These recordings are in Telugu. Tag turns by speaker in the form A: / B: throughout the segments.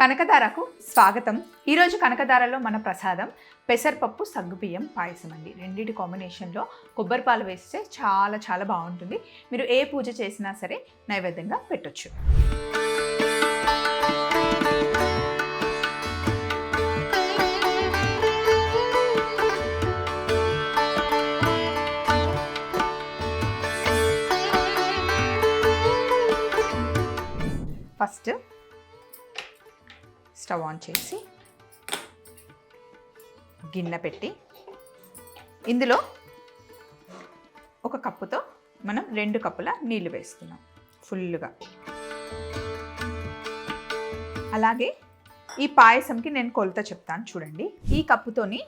A: కనకదారకు స్వాగతం. ఈరోజు కనకదారలో మన ప్రసాదం పెసరపప్పు సగ్గుబియ్యం పాయసం అండి. రెండింటి కాంబినేషన్లో కొబ్బరి పాలు వేస్తే చాలా చాలా బాగుంటుంది. మీరు ఏ పూజ చేసినా సరే నైవేద్యంగా పెట్టొచ్చు. ఫస్ట్ స్టవ్ ఆన్ చేసి గిన్నె పెట్టి ఇందులో ఒక కప్పుతో మనం రెండు కప్పుల నీళ్ళు వేస్తున్నాం ఫుల్గా అలాగే ఈ పాయసంకి నేను కొలత చెప్తాను చూడండి. ఈ కప్పుతోని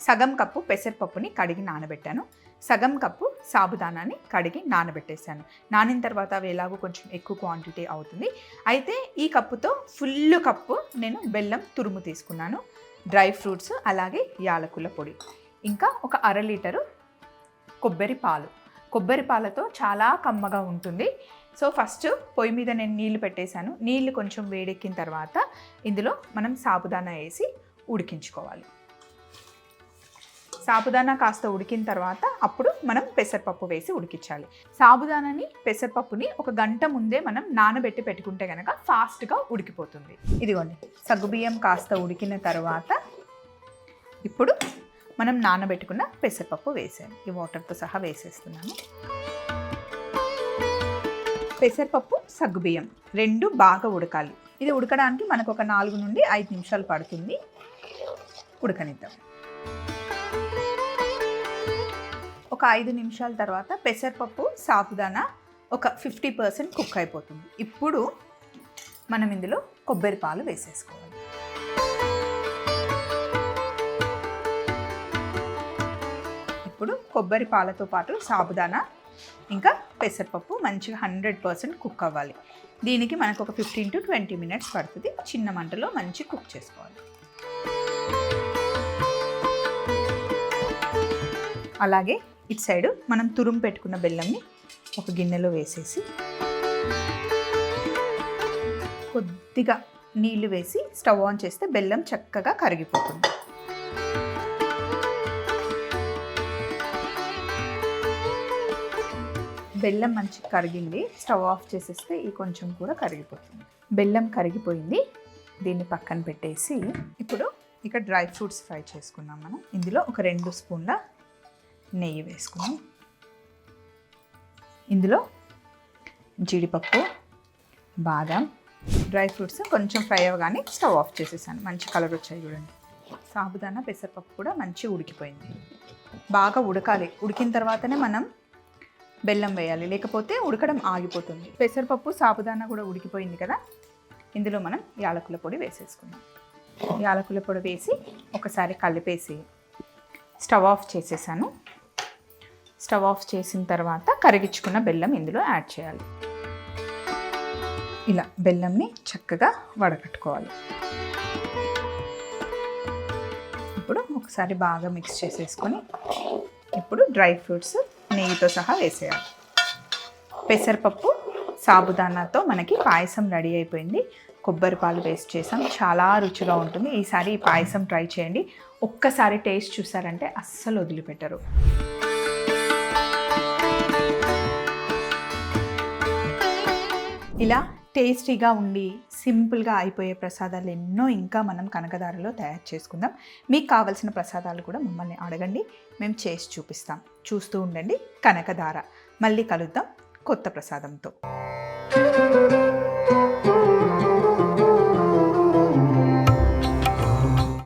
A: సగం కప్పు పెసరపప్పుని కడిగి నానబెట్టాను. సగం కప్పు సాబుదానాన్ని కడిగి నానబెట్టేశాను. నానిన తర్వాత అవి ఎలాగో కొంచెం ఎక్కువ క్వాంటిటీ అవుతుంది. అయితే ఈ కప్పుతో ఫుల్ కప్పు నేను బెల్లం తురుము తీసుకున్నాను. డ్రై ఫ్రూట్స్ అలాగే యాలకుల పొడి. ఇంకా ఒక అర లీటరు కొబ్బరి పాలు. కొబ్బరి పాలతో చాలా కమ్మగా ఉంటుంది. సో ఫస్ట్ పొయ్యి మీద నేను నీళ్ళు పెట్టేశాను. నీళ్ళు కొంచెం వేడెక్కిన తర్వాత ఇందులో మనం సాబుదానా వేసి ఉడికించుకోవాలి. సాబుదానా కాస్త ఉడికిన తర్వాత అప్పుడు మనం పెసరపప్పు వేసి ఉడికించాలి. సాబుదానాని పెసరపప్పుని ఒక గంట ముందే మనం నానబెట్టి పెట్టుకుంటే కనుక ఫాస్ట్గా ఉడికిపోతుంది. ఇదిగోండి సగ్గుబియ్యం కాస్త ఉడికిన తర్వాత ఇప్పుడు మనం నానబెట్టుకున్న పెసరపప్పు వేసాను ఈ వాటర్తో సహా వేసేస్తున్నాను. పెసరపప్పు సగ్గుబియ్యం రెండు బాగా ఉడకాలి. ఇది ఉడకడానికి మనకు ఒక నాలుగు నుండి ఐదు నిమిషాలు పడుతుంది. ఉడకనిద్దాం. ఒక ఐదు నిమిషాల తర్వాత పెసరపప్పు సాబుదానా ఒక ఫిఫ్టీ పర్సెంట్ కుక్ అయిపోతుంది. ఇప్పుడు మనం ఇందులో కొబ్బరి పాలు వేసేసుకోవాలి. ఇప్పుడు కొబ్బరి పాలతో పాటు సాబుదానా ఇంకా పెసరపప్పు మంచిగా హండ్రెడ్ పర్సెంట్ కుక్ అవ్వాలి. దీనికి మనకు ఒక ఫిఫ్టీన్ టు ట్వంటీ మినిట్స్ పడుతుంది. చిన్న మంటలో మంచి కుక్ చేసుకోవాలి. అలాగే ఇటు సైడు మనం తురుము పెట్టుకున్న బెల్లంని ఒక గిన్నెలో వేసేసి కొద్దిగా నీళ్ళు వేసి స్టవ్ ఆన్ చేస్తే బెల్లం చక్కగా కరిగిపోతుంది. బెల్లం మంచిగా కరిగింది. స్టవ్ ఆఫ్ చేసేస్తే ఈ కొంచెం కూడా కరిగిపోతుంది. బెల్లం కరిగిపోయింది. దీన్ని పక్కన పెట్టేసి ఇప్పుడు ఇక డ్రై ఫ్రూట్స్ ఫ్రై చేసుకున్నాం మనం. ఇందులో ఒక రెండు స్పూన్ల నెయ్యి వేసుకుని ఇందులో జీడిపప్పు బాదం డ్రై ఫ్రూట్స్ కొంచెం ఫ్రై అవ్వగానే స్టవ్ ఆఫ్ చేసేసాను. మంచి కలర్ వచ్చాయి చూడండి. సాబుదానా పెసరపప్పు కూడా మంచి ఉడికిపోయింది. బాగా ఉడకాలి. ఉడికిన తర్వాతనే మనం బెల్లం వేయాలి. లేకపోతే ఉడకడం ఆగిపోతుంది. పెసరపప్పు సాబుదానా కూడా ఉడికిపోయింది కదా. ఇందులో మనం యాలకుల పొడి వేసేసుకుందాం. యాలకుల పొడి వేసి ఒకసారి కలిపేసి స్టవ్ ఆఫ్ చేసేసాను. స్టవ్ ఆఫ్ చేసిన తర్వాత కరిగించుకున్న బెల్లం ఇందులో యాడ్ చేయాలి. ఇలా బెల్లంని చక్కగా వడకట్టుకోవాలి. ఇప్పుడు ఒకసారి బాగా మిక్స్ చేసేసుకొని ఇప్పుడు డ్రై ఫ్రూట్స్ నెయ్యితో సహా వేసేయాలి. పెసరపప్పు సాబుదానాతో మనకి పాయసం రెడీ అయిపోయింది. కొబ్బరి పాలు వేస్ట్ చేసాం. చాలా రుచిగా ఉంటుంది. ఈసారి ఈ పాయసం ట్రై చేయండి. ఒక్కసారి టేస్ట్ చూసారంటే అస్సలు వదిలిపెట్టరు. ఇలా టేస్టీగా ఉండి సింపుల్గా అయిపోయే ప్రసాదాలు ఎన్నో ఇంకా మనం కనకదారలో తయారు చేసుకుందాం. మీకు కావలసిన ప్రసాదాలు కూడా మమ్మల్ని అడగండి. మేము చేసి చూపిస్తాం. చూస్తూ ఉండండి కనకదార. మళ్ళీ కలుద్దాం కొత్త ప్రసాదంతో.